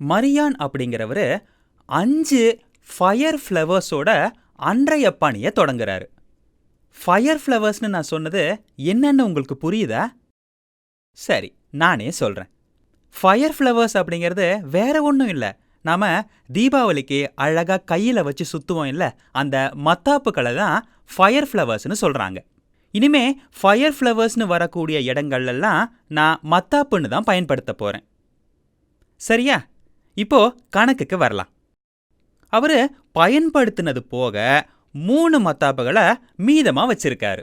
மரியான் அப்படிங்கிறவர் அஞ்சு ஃபயர் ஃப்ளவர்ஸோட அன்றைய பணியை தொடங்குறாரு. ஃபயர் ஃப்ளவர்ஸ்னு நான் சொன்னது என்னன்னு உங்களுக்கு புரியுதா? சரி நானே சொல்கிறேன் ஃபயர் ஃப்ளவர்ஸ் அப்படிங்கிறது வேற ஒன்றும் இல்லை. நாம தீபாவளிக்கு அழகாக கையில் வச்சு சுற்றுவோம் இல்லை? அந்த மத்தாப்புக்களை தான் ஃபயர் ஃப்ளவர்ஸ்னு சொல்கிறாங்க இனிமே ஃபயர் ஃப்ளவர்ஸ்னு வரக்கூடிய இடங்கள்லாம் நான் மத்தாப்புன்னு தான் பயன்படுத்த போகிறேன் சரியா? இப்போ கணக்குக்கு வரலாம். அவர் பயன்படுத்தினது போக மூணு மத்தாப்புகளை மீதமாக வச்சிருக்காரு.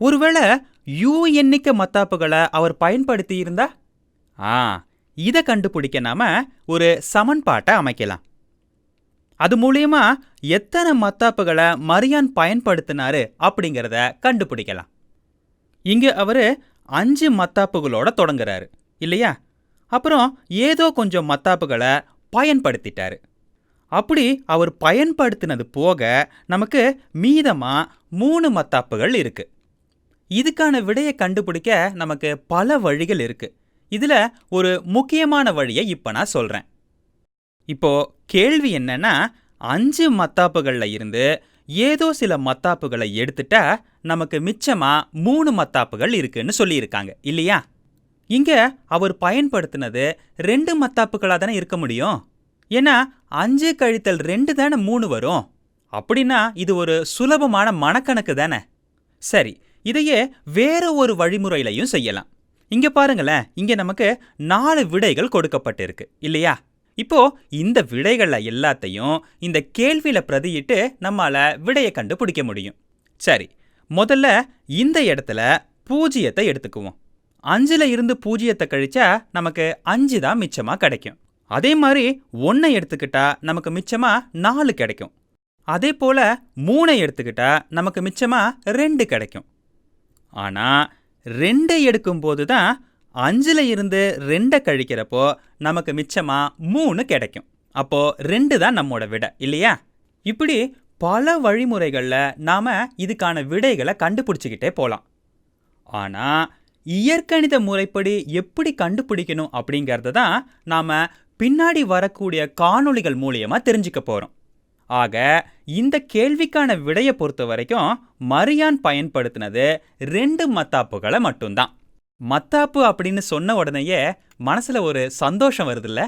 ஒருவேளை யூ எண்ணிக்கை மத்தாப்புகளை அவர் பயன்படுத்தி இருந்தா ஆ இதை கண்டுபிடிக்க நாம ஒரு சமன்பாட்டை அமைக்கலாம். அது மூலியமா எத்தனை மத்தாப்புகளை மரியான் பயன்படுத்தினாரு அப்படிங்கிறத கண்டுபிடிக்கலாம். இங்க அவரு அஞ்சு மத்தாப்புகளோட தொடங்குறாரு இல்லையா? அப்புறம் ஏதோ கொஞ்சம் மத்தாப்புகளை பயன்படுத்திட்டாரு. அப்படி அவர் பயன்படுத்தினது போக நமக்கு மீதமா மூணு மத்தாப்புகள் இருக்கு. இதுக்கான விடையை கண்டுபிடிக்க நமக்கு பல வழிகள் இருக்கு. இதுல ஒரு முக்கியமான வழியை இப்ப நான் சொல்றேன். இப்போ கேள்வி என்னன்னா அஞ்சு மத்தாப்புகள்ல இருந்து ஏதோ சில மத்தாப்புகளை எடுத்துட்டா நமக்கு மிச்சமா மூணு மத்தாப்புகள் இருக்குன்னு சொல்லியிருக்காங்க இல்லையா? இங்க அவர் பயன்படுத்தினது ரெண்டு மத்தாப்புகளா தானே இருக்க முடியும்? ஏன்னா அஞ்சு கழித்தல் ரெண்டு தானே மூணு வரும். அப்படின்னா இது ஒரு சுலபமான மனக்கணக்கு தானே. சரி இதையே வேற ஒரு வழிமுறையிலையும் செய்யலாம். இங்க பாருங்களேன் இங்க நமக்கு நாலு விடைகள் கொடுக்கப்பட்டிருக்கு இல்லையா? இப்போ இந்த விடைகள்ல எல்லாத்தையும் இந்த கேள்வியில பிரதியிட்டு நம்மால விடையை கண்டுபிடிக்க முடியும். சரி முதல்ல இந்த இடத்துல பூஜ்ஜியத்தை எடுத்துக்குவோம். அஞ்சுல இருந்து பூஜ்ஜியத்தை கழிச்சா நமக்கு அஞ்சு தான் மிச்சமா கிடைக்கும். அதே மாதிரி ஒன்றை எடுத்துக்கிட்டா நமக்கு மிச்சமா நாலு கிடைக்கும். அதே போல மூணை எடுத்துக்கிட்டா நமக்கு மிச்சமா ரெண்டு கிடைக்கும். ஆனா ரெண்டை எடுக்கும்போது தான் அஞ்சுல இருந்து ரெண்டை கழிக்கிறப்போ நமக்கு மிச்சமா மூணு கிடைக்கும். அப்போ ரெண்டு தான் நம்மோட விடை இல்லையா? இப்படி பல வழிமுறைகளில் நாம இதுக்கான விடைகளை கண்டுபிடிச்சிக்கிட்டே போகலாம் ஆனா இயற்கணித முறைப்படி எப்படி கண்டுபிடிக்கணும் அப்படிங்கறத தான் நாம பின்னாடி வரக்கூடிய காணொளிகள் மூலியமாக தெரிஞ்சுக்க போறோம். ஆக இந்த கேள்விக்கான விடையை பொறுத்த வரைக்கும் மரியான் பயன்படுத்தினது ரெண்டு மத்தாப்புகளை மட்டும்தான். மத்தாப்பு அப்படின்னு சொன்ன உடனேயே மனசுல ஒரு சந்தோஷம் வருதுல்ல?